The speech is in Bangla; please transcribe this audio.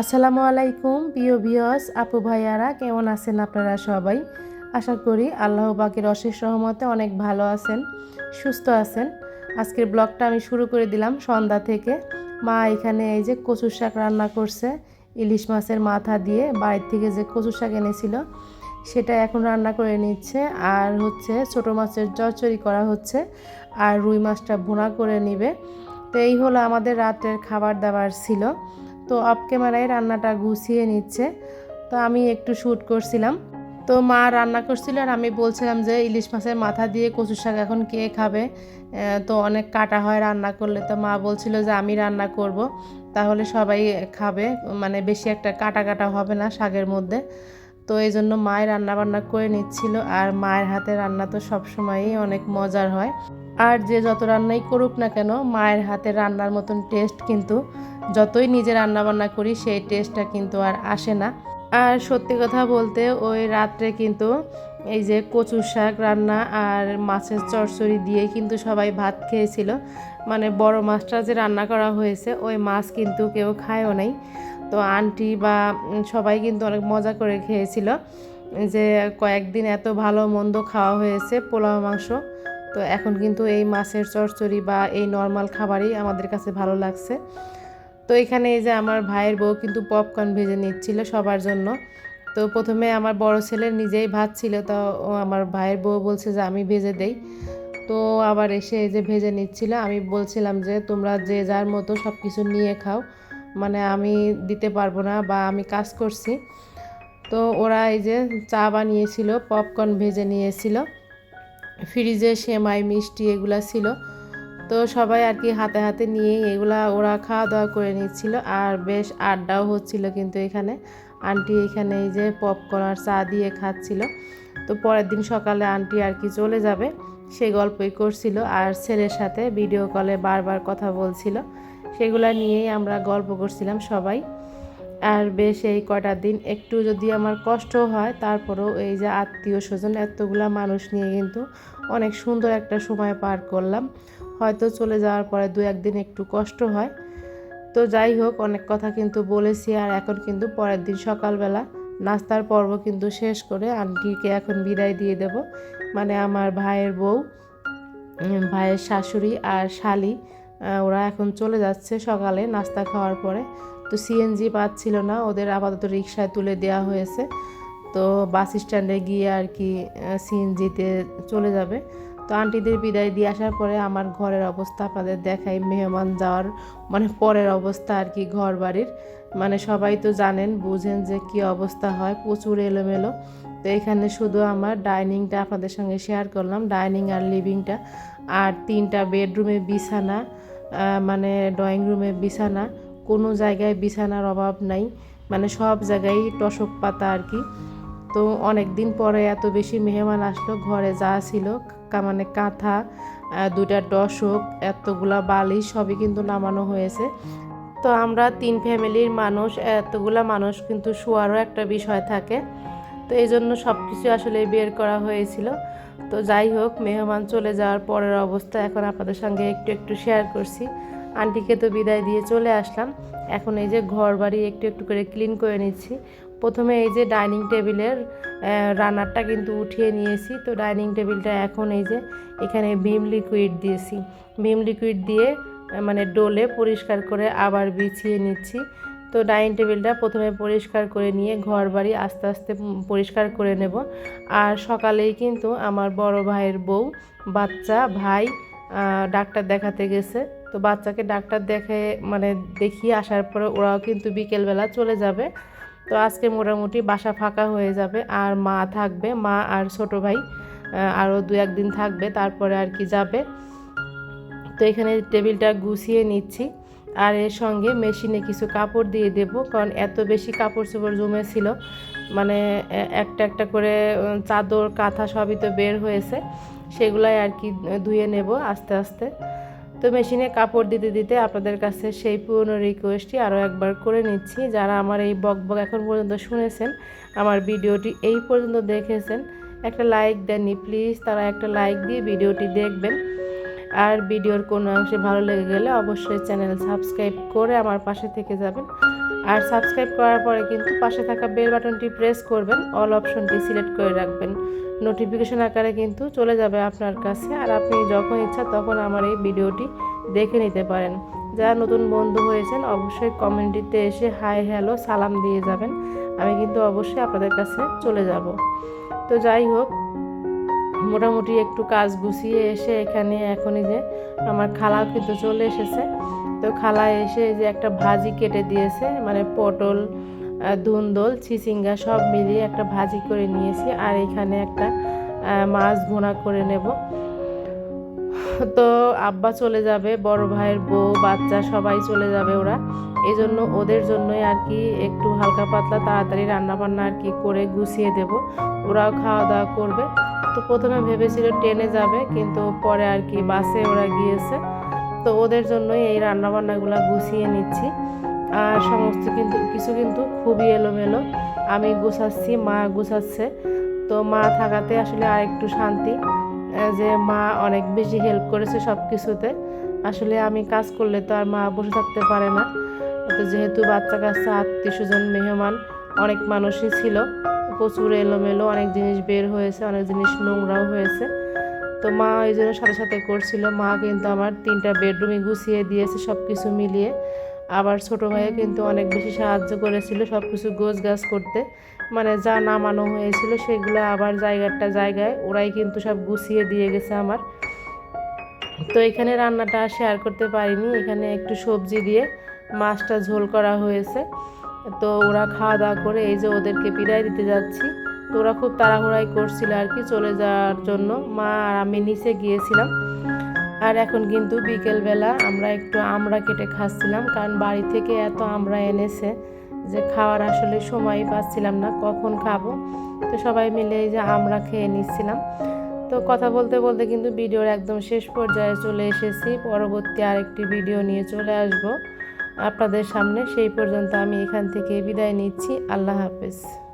আসসালামু আলাইকুম, প্রিয় বিয়স আপু ভাইয়ারা, কেমন আছেন আপনারা সবাই? আশা করি আল্লাহ পাকের অশেষ সহমতে অনেক ভালো আছেন, সুস্থ আছেন। আজকের ব্লগটা আমি শুরু করে দিলাম সন্ধ্যা থেকে। মা এখানে এই যে কচুর শাক রান্না করছে, ইলিশ মাছের মাথা দিয়ে বাড়ির থেকে যে কচুর শাক এনেছিল, সেটা এখন রান্না করে নিচ্ছে। আর হচ্ছে ছোট মাছের চচ্চড়ি করা হচ্ছে, আর রুই মাছটা ভুনা করে নিবে। তো এই হলো আমাদের রাতের খাবার দাবার ছিল। তো অফ ক্যামেরায় রান্নাটা গুছিয়ে নিচ্ছে। তো আমি একটু শ্যুট করছিলাম। তো মা রান্না করছিল আর আমি বলছিলাম যে ইলিশ মাছের মাথা দিয়ে কচু শাক এখন কে খাবে? তো অনেক কাটা হয় রান্না করলে। তো মা বলছিল যে আমি রান্না করব, তাহলে সবাই খাবে। মানে বেশি একটা কাটা কাটা হবে না শাকের মধ্যে। তো এই জন্য মায়ের রান্না বান্না করে নিচ্ছিল। আর মায়ের হাতে রান্না তো সবসময়ই অনেক মজার হয়। আর যে যত রান্নাই করুক না কেন, মায়ের হাতে রান্নার মতন টেস্ট কিন্তু যতই নিজে রান্না বান্না করি, সেই টেস্টটা কিন্তু আর আসে না। আর সত্যি কথা বলতে, ওই রাত্রে কিন্তু এই যে কচুর শাক রান্না আর মাছের চচ্চড়ি দিয়ে কিন্তু সবাই ভাত খেয়েছিল। মানে বড় মাছটা যে রান্না করা হয়েছে, ওই মাছ কিন্তু কেউ খায়ও নাই। তো আন্টি বা সবাই কিন্তু অনেক মজা করে খেয়েছিল। যে কয়েকদিন এত ভালো মন্দ খাওয়া হয়েছে পোলাও মাংস। তো এখন কিন্তু এই মাছের চচ্চড়ি বা এই নর্মাল খাবারই আমাদের কাছে ভালো লাগছে। তো এখানে এই যে আমার ভাইয়ের বউ কিন্তু পপকর্ন ভেজে নিচ্ছিল সবার জন্য। তো প্রথমে আমার বড় ছেলের নিজেই ভাত ছিল, তো আমার ভাইয়ের বউ বলছে যে আমি ভেজে দেই। তো আবার এসে এই যে ভেজে নিচ্ছিল, আমি বলছিলাম যে তোমরা যে যার মতো সব কিছু নিয়ে খাও মানে আমি দিতে পারব না বা আমি কাজ করছি। তো ওরা এই যে চা বানিয়েছিল পপকর্ন ভেজে নিয়েছিল। ফ্রিজে সেমাই, মিষ্টি এগুলা ছিল। তো সবাই আর কি হাতে হাতে নিয়ে এগুলা ওরা খাওয়া দাওয়া করে নিচ্ছিল। আর বেশ আড্ডাও হচ্ছিল কিন্তু এখানে। আন্টি এখানে এই যে পপকর্ন আর চা দিয়ে খাচ্ছিল। তো পরের দিন সকালে আন্টি আর কি চলে যাবে সেই গল্পই করছিল। আর ছেলের সাথে ভিডিও কলে বারবার কথা বলছিল। সেগুলা নিয়েই আমরা গল্প করছিলাম সবাই। আর বেশ এই কটা দিন একটু যদি আমার কষ্ট হয়, তারপরেও এই যে আত্মীয় স্বজন এতগুলা মানুষ নিয়ে কিন্তু অনেক সুন্দর একটা সময় পার করলাম। হয়তো চলে যাওয়ার পরে দু একদিন একটু কষ্ট হয়। তো যাই হোক, অনেক কথা কিন্তু বলেছি আর এখন কিন্তু পরের দিন সকালবেলা নাস্তার পর্ব কিন্তু শেষ করে আন্টিকে এখন বিদায় দিয়ে দেব। মানে আমার ভাইয়ের বউ ভাইয়ের শাশুড়ি আর শালি ওরা এখন চলে যাচ্ছে সকালে নাস্তা খাওয়ার পরে। তো সিএনজি পাচ্ছিল না, ওদের আপাতত রিক্সায় তুলে দেওয়া হয়েছে। তো বাস স্ট্যান্ডে গিয়ে আর কি সিএনজিতে চলে যাবে। তো আন্টিদের বিদায় দিয়ে আসার পরে আমার ঘরের অবস্থা আপনাদের দেখাই। মেহমান যাওয়ার মানে পরের অবস্থা আর কি ঘর বাড়ির মানে সবাই তো জানেন, বুঝেন যে কি অবস্থা হয়, প্রচুর এলোমেলো। তো এখানে শুধু আমার ডাইনিংটা আপনাদের সঙ্গে শেয়ার করলাম, ডাইনিং আর লিভিংটা। আর তিনটা বেডরুমে বিছানা মানে ড্রয়িং রুমে বিছানা। কোনো জায়গায় বিছানার অভাব নাই মানে সব জায়গায় টসক পাতা আর কি। তো অনেক দিন পরে এত বেশি মেহমান আসলো, ঘরে যা ছিল মানে কাঁথা দুইটা টসক, এতগুলা বালিশ, সবই কিন্তু নামানো হয়েছে। তো আমরা তিন ফ্যামিলির মানুষ, এতগুলা মানুষ কিন্তু শোয়ারও একটা বিষয় থাকে। তো এই জন্য সব কিছু আসলে বের করা হয়েছিল। তো যাই হোক, মেহমান চলে যাওয়ার পরের অবস্থা এখন আপনাদের সঙ্গে একটু একটু শেয়ার করছি। আন্টিকে তো বিদায় দিয়ে চলে আসলাম। এখন এই যে ঘর বাড়ি একটু একটু করে ক্লিন করে নিচ্ছি। প্রথমে এই যে ডাইনিং টেবিলের রানারটা কিন্তু উঠিয়ে নিয়েছি। তো ডাইনিং টেবিলটা এখন এই যে এখানে ভিম লিকুইড দিয়েছি। ভিম লিকুইড দিয়ে মানে ডোলে পরিষ্কার করে আবার বিছিয়ে নিচ্ছি। তো ডাইনিং টেবিলটা প্রথমে পরিষ্কার করে নিয়ে ঘর বাড়ি আস্তে আস্তে পরিষ্কার করে নেব। আর সকালেই কিন্তু আমার বড় ভাইয়ের বউ, বাচ্চা, ভাই ডাক্তার দেখাতে গেছে। তো বাচ্চাকে ডাক্তার দেখে মানে দেখিয়ে আসার পরে ওরাও কিন্তু বিকেলবেলা চলে যাবে। তো আজকে মোটামুটি বাসা ফাঁকা হয়ে যাবে, আর মা থাকবে, মা আর ছোট ভাই আরও দু একদিন থাকবে, তারপরে আর কি যাবে। তো এখানে টেবিলটা গুছিয়ে নিচ্ছি, আর এর সঙ্গে মেশিনে কিছু কাপড় দিয়ে দেব, কারণ এত বেশি কাপড় চোপড় জমেছিল মানে একটা একটা করে চাদর, কাঁথা সবই তো বের হয়েছে। সেগুলাই আর কি, ধুয়ে নেব আস্তে আস্তে। তো মেশিনে কাপড় দিতে দিতে আপনাদের কাছে সেই পুরনো রিকোয়েস্টটি আরও একবার করে নিচ্ছি। যারা আমার এই বক বক এখন পর্যন্ত শুনেছেন, আমার ভিডিওটি এই পর্যন্ত দেখেছেন, একটা লাইক দেননি প্লিজ তারা একটা লাইক দিয়ে ভিডিওটি দেখবেন। আর ভিডিওর কোনো অংশে ভালো লেগে গেলে অবশ্যই চ্যানেল সাবস্ক্রাইব করে আমার পাশে থেকে যাবেন। আর সাবস্ক্রাইব করার পরে কিন্তু পাশে থাকা বেল বাটনটি প্রেস করবেন, অল অপশনটি সিলেক্ট করে রাখবেন। নোটিফিকেশন আকারে কিন্তু চলে যাবে আপনার কাছে আর আপনি যখন ইচ্ছা তখন আমার এই ভিডিওটি দেখে নিতে পারেন। যারা নতুন বন্ধু হয়েছেন অবশ্যই কমেন্টিতে এসে হাই হ্যালো, সালাম দিয়ে যাবেন। আমি কিন্তু অবশ্যই আপনাদের কাছে চলে যাব। তো যাই হোক মোটামুটি একটু কাজ গুছিয়ে এসে এখানে এখনই যে আমার খালাও কিন্তু চলে এসেছে। তো খালা এসে যে একটা ভাজি কেটে দিয়েছে মানে পটল ধুন্দল চিচিঙ্গা সব মিলিয়ে একটা ভাজি করে নিয়েছি আর এখানে একটা মাছ ভুনা করে নেব। তো আব্বা চলে যাবে, বড় ভাইয়ের বউ, বাচ্চা সবাই চলে যাবে ওরা। এই জন্য ওদের জন্যই আর কি একটু হালকা পাতলা তাড়াতাড়ি রান্না বান্না আর কি করে গুছিয়ে দেব। ওরাও খাওয়া দাওয়া করবে। তো প্রথমে ভেবেছিল ট্রেনে যাবে, কিন্তু পরে আর কি বাসে ওরা গিয়েছে। তো ওদের জন্যই এই রান্নাবান্নাগুলো গুছিয়ে নিচ্ছি। আর সমস্ত কিন্তু, কিছু কিন্তু খুবই এলোমেলো। আমি গুছাচ্ছি, মা গুছাচ্ছে। তো মা থাকাতে আসলে আর একটু শান্তি যে মা অনেক বেশি হেল্প করেছে সব কিছুতে আসলে আমি কাজ করলে তো আর মা বসে থাকতে পারে না। তো যেহেতু বাচ্চা কাচ্চা, আত্মীয় স্বজন, মেহমান, অনেক মানুষই ছিল। প্রচুর এলোমেলো, অনেক জিনিস বের হয়েছে, অনেক জিনিস নোংরাও হয়েছে। তো মা ওই জন্য সাথে সাথে করছিল। মা কিন্তু আমার তিনটা বেডরুমে গুছিয়ে দিয়েছে সব কিছু মিলিয়ে। আবার ছোটো ভাইও কিন্তু অনেক বেশি সাহায্য করেছিল সব কিছু গোছ গাছ করতে। মানে যা নামানো হয়েছিল সেগুলো আবার জায়গাটা জায়গায় ওরাই কিন্তু সব গুছিয়ে দিয়ে গেছে আমার। তো এখানে রান্নাটা শেয়ার করতে পারিনি। এখানে একটু সবজি দিয়ে মাছটা ঝোল করা হয়েছে। তো ওরা খাওয়া দাওয়া করে এই যে ওদেরকে বিদায় দিতে যাচ্ছি। তো ওরা খুব তাড়াহুড়াই করছিল আর কি চলে যাওয়ার জন্য। মা আর আমি নিচে গিয়েছিলাম। আর এখন কিন্তু বিকেলবেলা আমরা একটু আমড়া কেটে খাচ্ছিলাম, কারণ বাড়ি থেকে এত আমড়া এনেছে যে খাওয়ার আসলে সময় পাচ্ছিলাম না, কখন খাব? তো সবাই মিলে এই যে আমরা খেয়ে নিচ্ছিলাম। তো কথা বলতে বলতে কিন্তু ভিডিওর একদম শেষ পর্যায়ে চলে এসেছি। পরবর্তী আরেকটি ভিডিও নিয়ে চলে আসব। আপনাদের সামনে সেই পর্যন্ত আমি এখান থেকে বিদায় নিচ্ছি। আল্লাহ হাফেজ।